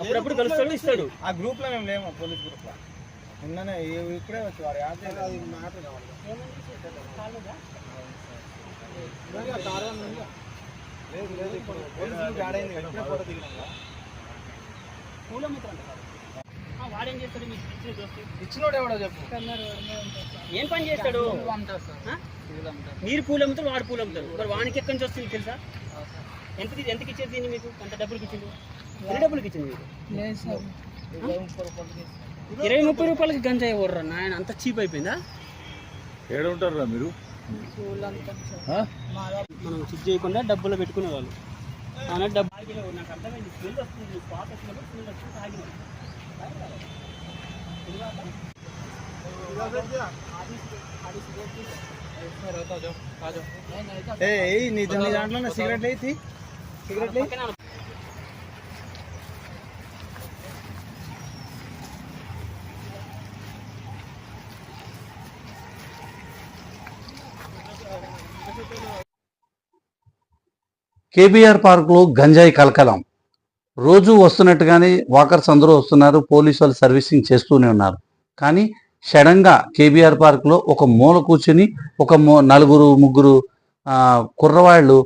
అప్పుడప్పుడు కలుస్తాడు ఇస్తాడు. ఆ గ్రూప్లో మేము లేము పోలీస్ గ్రూప్లో నిన్ననే ఇప్పుడే వచ్చి వాడు. లేదు, లేదు, ఇప్పుడు పోలీస్ గ్రూప్ యాడ్ అయింది. కదా, ఇప్పుడే ఫోటో దిగినాం కదా. వాడేం చేస్తాడు? మీకు ఇచ్చిన దోస్తు? ఇచ్చినోడు ఎవడో చెప్పు. ఏం పని చేస్తాడు? మీరు పూలు అమ్ముతారు వాడు పూలు అమ్ముతారు. మరి వానికి ఎక్కడి నుంచి వస్తుంది తెలుసా? ఎంత ఎంతకి ఇచ్చేది దీన్ని మీకు? అంత డబ్బులకి ఇచ్చింది? ఎన్ని డబ్బులకి ఇచ్చింది మీకు? ఇరవై ముప్పై రూపాయలకి గంజాయి ఇవ్వరు నాయన? అంత చీప్ అయిపోయిందా? ఏడ ఉంటారా మీరు? మనం చిప్ చేయకుండా డబ్బులు పెట్టుకునే వాళ్ళు అన్న డబ్బు. నాకు అర్థమైంది. స్మెల్ వస్తుంది నీకు పాత వచ్చినప్పుడు స్మెల్ వస్తుంది తాగినావు. ఏ ఏయ్, నీ నీ దాంట్లో సిగరెట్ అయితే? సిగరెట్ పార్క్లో కేబీఆర్ గంజాయి కలకలం. రోజు వస్తున్నట్టుగానే వాకర్స్ అందరూ వస్తున్నారు పోలీసు వాళ్ళు సర్వీసింగ్ చేస్తూనే ఉన్నారు. కానీ సడన్గా కేబీఆర్ పార్కులో ఒక మూల కూర్చుని ఒక నలుగురు ముగ్గురు కుర్రవాళ్ళు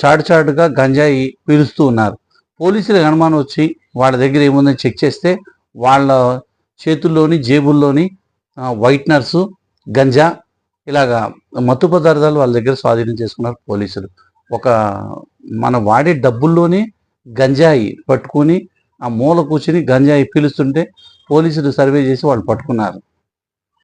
చాటు చాటుగా గంజాయి పీలుస్తూ ఉన్నారు. పోలీసులు అనుమానం వచ్చి వాళ్ళ దగ్గర ఏముందని చెక్ చేస్తే వాళ్ళ చేతుల్లోని జేబుల్లోని వైట్నర్సు గంజా ఇలాగా మత్తు పదార్థాలు వాళ్ళ దగ్గర స్వాధీనం చేసుకున్నారు పోలీసులు. ఒక మన వాడే డబ్బుల్లోనే గంజాయి పట్టుకొని ఆ మూల కూర్చుని గంజాయి పీలుస్తుంటే పోలీసులు సర్వే చేసి వాళ్ళు పట్టుకున్నారు.